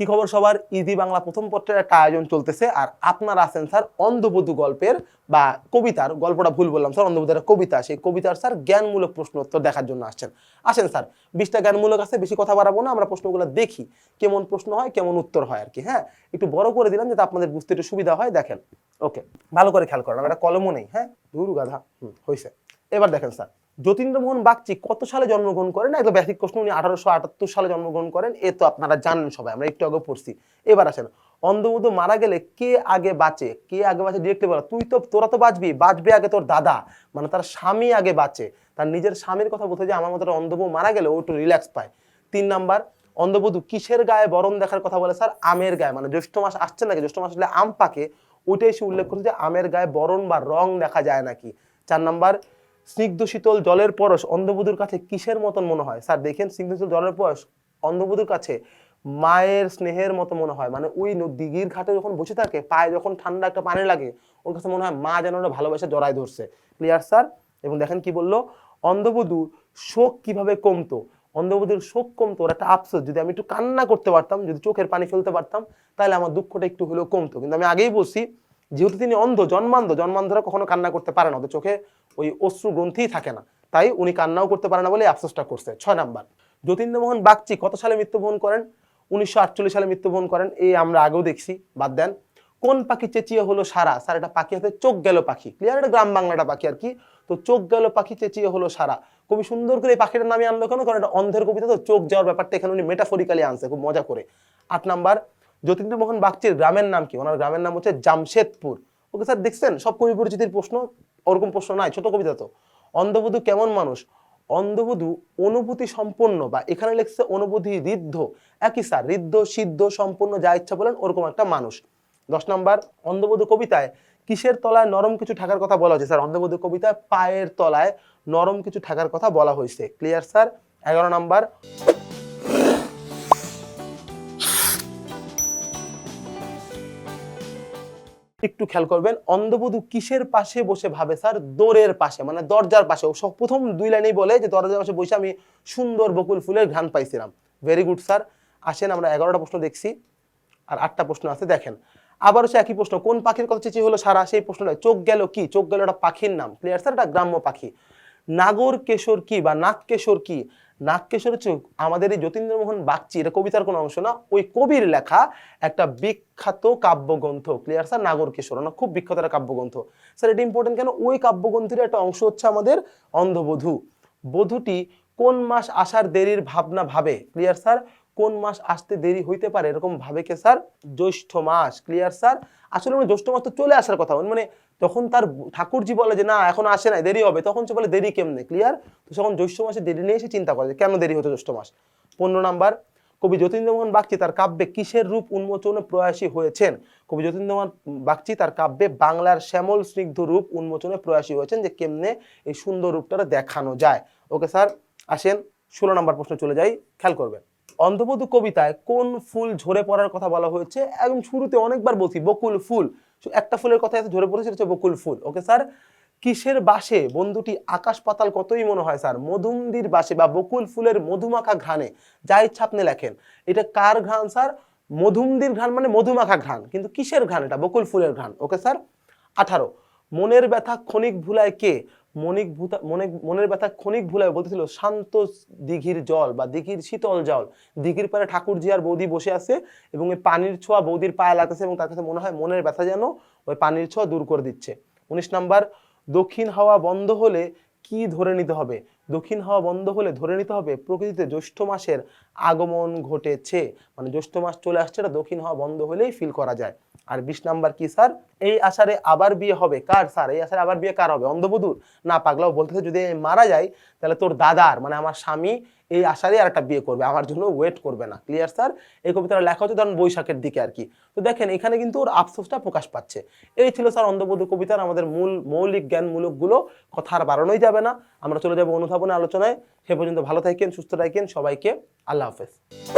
কি খবর সবার? ইজি বাংলা প্রথম পত্রের একটা আয়োজন চলতেছে আর আপনারা আছেন স্যার অন্ধবধু গল্পের বা কবিতার, গল্পটা ভুল বললাম স্যার অন্ধবধূর কবিতা, সেই কবিতার স্যার জ্ঞানমূলক প্রশ্ন উত্তর দেখার জন্য আসছেন। আসেন স্যার, বিশটা জ্ঞানমূলক আছে, বেশি কথা বাড়াবো না, আমরা প্রশ্নগুলো দেখি, কেমন প্রশ্ন হয়, কেমন উত্তর হয় আর কি হ্যাঁ? একটু বড় করে দিলাম যাতে আপনাদের বুঝতে একটু সুবিধা হয়, দেখেন। ওকে, ভালো করে খেয়াল করেন, আমার একটা কলমও নেই হ্যাঁ? দূর গাধা, হুম হয়েছে এবার দেখেন স্যার যতীন্দ্রমোহন বাগচি কত সালে জন্মগ্রহণ করেন? একদম বেসিক প্রশ্ন, উনি আঠারোশো আটাত্তর সালে জন্মগ্রহণ করেন। এ তো আপনারা জানেন সবাই, আমরা একটু আগে পড়ছি। এবার আসেন অন্ধবধূ মারা গেলে কে আগে বাঁচে? কে আগে বাঁচে? ডিরেক্টলি বলা। তুই তো, তোরা তো বাঁচবি, বাঁচবে আগে তোর দাদা। মানে তার স্বামী আগে বাঁচে। তার নিজের স্বামীর কথা বলতে যে আমার মতো একটা অন্ধবধূ মারা গেলে ও একটু রিল্যাক্স পায়। তিন নাম্বার অন্ধবধূ কিসের গায়ে বরণ দেখার কথা বলে স্যার? আমের গায়ে। মানে জ্যৈষ্ঠ মাস আসছে নাকি? জ্যৈষ্ঠ মাস হলে আম পাকে। ওইটাই সে উল্লেখ করছে যে আমের গায়ে বরণ বা রং দেখা যায় নাকি। চার নাম্বার স্নিগ্ধ শীতল জলের পরশ অন্ধবধুর কাছে কিসের মতন মনে হয়? স্যার, দেখেন স্নিগ্ধ শীতল জলের পরশ অন্ধবধূর কাছে মায়ের স্নেহের মতো মনে হয়। মানে ওই দিঘির ঘাটে যখন বসে থাকে, পায়ে যখন ঠান্ডা একটা পানি লাগে, ওর কাছে মনে হয় মা যেন ওরা ভালোবাসা জড়ায় ধরছে। Clear sir? এবং দেখেন কি বলল? অন্ধবধূ শোক কীভাবে কমতো? অন্ধবধূর শোক কমতো, ওর একটা আফসোস। যদি আমি একটু কান্না করতে পারতাম, যদি চোখের পানি ফেলতে পারতাম, তাহলে আমার দুঃখটা একটু হলেও কমতো। কিন্তু আমি আগেই বলছি, যেহেতু তিনি অন্ধ, জন্মান্ধ, জন্মান্ধরা কখনো কান্না করতে পারে না ওদের চোখে ওই অশ্রু গ্রন্থিই থাকে না। তাই উনি কান্নাও করতে পারে না বলে আফসোসটা করছে। ছয় নাম্বার, যতীন্দ্রমোহন বাগচি কত সালে মৃত্যুবরণ করেন? উনিশশো আটচল্লিশ সালে মৃত্যুবরণ করেন এই আমরা আগেও দেখছি, বাদ দেন। কোন পাখি চেঁচিয়ে হলো সারা? স্যার, এটা পাখি হতে চোখ গেল পাখি। ক্লিয়ার এটা গ্রাম বাংলাটা পাখি আর কি। তো চোখ গেল পাখি চেঁচিয়ে হলো সারা। কবি সুন্দর করে এই পাখিটার নামে আনলো কেন? কারণ এটা অন্ধের কবিতা তো, চোখ যাওয়ার ব্যাপারটা এখানে উনি মেটাফরিক্যালি আনছে, খুব মজা করে। আট নাম্বার, যতীন্দ্রমোহন বাগচির গ্রামের নাম কি? ওনার গ্রামের নাম হচ্ছে জামশেদপুর। ওকে স্যার, দেখছেন? সব কবি পরিচিতির প্রশ্ন। ওরকম প্রশ্ন নাই, ছোট কবিতা তো। অন্ধবধূ কেমন মানুষ? অন্ধবধূ অনুভূতি সম্পন্ন বা এখানে লিখছে অনুভূতি ঋদ্ধ। একই স্যার, ঋদ্ধ, সিদ্ধ সম্পন্ন যা ইচ্ছা বলেন ওরকম একটা মানুষ। দশ নাম্বার, অন্ধবধূ কবিতায় কিসের তলায় নরম কিছু থাকার কথা বলা হয়েছে? স্যার, অন্ধবধূ কবিতায় পায়ের তলায় নরম কিছু থাকার কথা বলা হয়েছে। Clear, sir? এগারো নাম্বার একটু খেয়াল করবেন, অন্ধবধূ কিসের পাশে বসে ভাবে স্যার? দোরের পাশে মানে দরজার পাশে। প্রথম দুই লাইনেই বলে যে দরজার পাশে বসে আমি সুন্দর বকুল ফুলের ঘ্রাণ পাইছিলাম। Very good sir. আসেন, আমরা এগারোটা প্রশ্ন দেখছি। আর আটটা প্রশ্ন আছে, দেখেন। আবারও সে একই প্রশ্ন, কোন পাখির কথা চেঁচিয়ে হলো সারা? সেই প্রশ্নটা, চোখ গেল কি? চোখ গেল একটা পাখির নাম। Clear sir? একটা গ্রাম্য পাখি। নাগর কেশর কি বা নাগকেশর কি? নাগকেশর হচ্ছে আমাদের এই যতীন্দ্রমোহন বাগচি, এটা কবিতার কোনো অংশ না, ওই কবির লেখা একটা বিখ্যাত কাব্যগ্রন্থ ক্লিয়ার স্যার নাগর কেশর না, খুব বিখ্যাত একটা কাব্যগ্রন্থ। স্যার এটা ইম্পর্টেন্ট কেন? ওই কাব্যগ্রন্থের একটা অংশ হচ্ছে আমাদের অন্ধবধূ। বধূটি কোন মাস আসার দেরির ভাবনা ভাবে? ক্লিয়ার স্যার কোন মাস আসতে দেরি হইতে পারে এরকম ভাবে কে স্যার? জ্যৈষ্ঠ মাস ক্লিয়ার স্যার? আসলে মানে জ্যৈষ্ঠ মাস তো চলে আসার কথা। মানে তখন তার ঠাকুরজি বলে যে, না, এখন আসে না দেরি হবে, তখন সে বলে, দেরি কেমনে? ক্লিয়ার তো যখন জ্যৈষ্ঠ মাসে দেরি নিয়ে এসে চিন্তা করে কেন দেরি হতো জ্যৈষ্ঠ মাস? পনেরো নাম্বার, কবি যতীন্দ্রমোহন বাগচি তার কাব্যে কিসের রূপ উন্মোচনে প্রয়াসী হয়েছেন? কবি যতীন্দ্রমোহন বাগচি তার কাব্যে বাংলার শ্যামল স্নিগ্ধ রূপ উন্মোচনে প্রয়াসী হয়েছেন যে, কেমনে এই সুন্দর রূপটা দেখানো যায়। ওকে স্যার, আসেন, ষোলো নম্বর প্রশ্ন চলে যাই, খেয়াল করবেন। অন্ধবধূ কবিতায় কোন ফুল ঝরে পড়ার কথা বলা হয়েছে? এবং শুরুতে অনেকবার বলছি, বকুল ফুল। একটা ফুলের কথা এত ঝরে পড়েছে হচ্ছে বকুল ফুল। Okay sir? কিসের বাসে? বন্ধুটি আকাশ পাতাল কতই মনে হয় স্যার? মধুমদির বাসে বা বকুল ফুলের মধুমাখা ঘ্রাণে। যা ইচ্ছা আপনি লেখেন। এটা কার ঘ্রাণ স্যার? মধুমদির ঘ্রাণ মানে মধুমাখা ঘ্রাণ। কিন্তু কিসের ঘ্রাণ এটা? বকুল ফুলের ঘ্রাণ। Okay sir? আঠারো। মনের ব্যথা ক্ষণিক ভুলায় কে? মনিক ভূতা মনে মনের ব্যথা ক্ষণিক ভুলায় বলতেছিল, শান্ত দিঘির জল বা দিঘির শীতল জল। দিঘির পারে ঠাকুরজি আর বৌদি বসে আছে এবং ওই পানির ছোঁয়া বৌদির পায়ে লাগতেছে এবং তার কাছে মনে হয় মনের ব্যথা যেন ওই পানির ছোঁয়া দূর করে দিচ্ছে। উনিশ নাম্বার, দক্ষিণ হাওয়া বন্ধ হলে কি ধরে নিতে হবে? দক্ষিণ হাওয়া বন্ধ হলে ধরে নিতে হবে প্রকৃতিতে জ্যৈষ্ঠ মাসের আগমন ঘটেছে। মানে জ্যৈষ্ঠ মাস চলে আসছে, এটা দক্ষিণ হাওয়া বন্ধ হলেই ফিল করা যায়। আর বিশ নাম্বার কি, স্যার? এই আশারে আবার বিয়ে হবে। কার, স্যার? এই আষাঢ়ে আবার বিয়ে কার হবে? অন্ধবধূর? না, পাগলাও বলতেছে, যদি মারা যাই তাহলে তোর দাদার মানে আমার স্বামী এই আষাঢ়ে আর একটা বিয়ে করবে। আমার জন্য ওয়েট করবে না। Clear sir? এই কবিতাটা লেখা হচ্ছে ধরুন বৈশাখের দিকে আর কি। তো দেখেন, এখানে কিন্তু ওর আফসোসটা প্রকাশ পাচ্ছে। এই ছিল, স্যার, অন্ধবধূ কবিতার আমাদের মূল মৌলিক জ্ঞানমূলকগুলো। কথা আর বাড়ানোই যাবে না। আমরা চলে যাব অনুধাবনে আলোচনায়। সে পর্যন্ত ভালো থাকেন, সুস্থ থাকেন। সবাইকে আল্লাহ হাফেজ।